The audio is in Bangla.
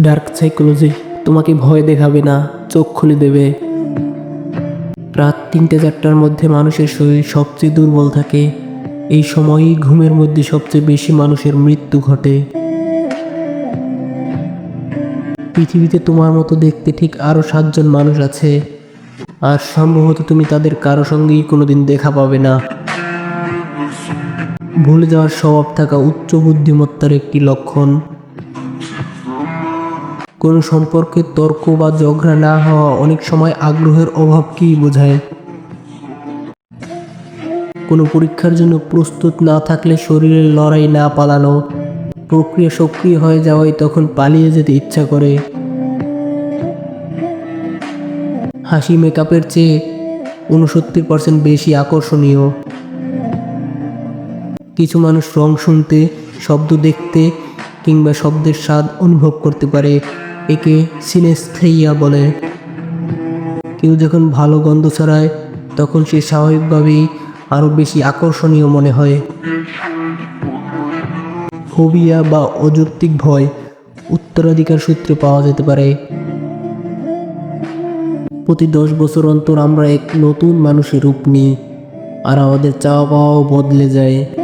ডার্ক সাইকোলজি তোমাকে ভয় দেখাবে না, চোখ খুলে দেবে। রাত তিনটে চারটার মধ্যে মানুষের শরীর সবচেয়ে দুর্বল থাকে। এই সময়ই ঘুমের মধ্যে সবচেয়ে বেশি মানুষের মৃত্যু ঘটে। পৃথিবীতে তোমার মতো দেখতে ঠিক আরও সাতজন মানুষ আছে। আর সম্ভবত তুমি তাদের কারও সঙ্গেই কোনোদিন দেখা পাবে না। ভুলে যাওয়ার স্বভাব থাকা উচ্চ বুদ্ধিমত্তার একটি লক্ষণ। কোনো সম্পর্কে তর্ক বা ঝগড়া না হওয়া অনেক সময় আগ্রহের অভাব অভাবকেই বোঝায়? কোনো পরীক্ষার জন্য প্রস্তুত না থাকলে শরীরের লড়াই না পালানো, প্রক্রিয়া সক্রিয় হয়ে যাওয়াই তখন পালিয়ে যেতে ইচ্ছা করে। হাসি মেকআপের চেয়ে উনসত্তর পার্সেন্ট বেশি আকর্ষণীয়। কিছু মানুষ রং শুনতে, শব্দ দেখতে কিংবা শব্দের স্বাদ অনুভব করতে পারে। একে সিনেস্থেইয়া বলে। কেউ যখন ভালো গন্ধ ছড়ায়, তখন সে স্বাভাবিকভাবেই আরও বেশি আকর্ষণীয় মনে হয়। ফোবিয়া বা অযৌক্তিক ভয় উত্তরাধিকার সূত্রে পাওয়া যেতে পারে। প্রতি দশ বছর অন্তর আমরা এক নতুন মানুষের রূপ নিই, আর আমাদের চাওয়া পাওয়াও বদলে যায়।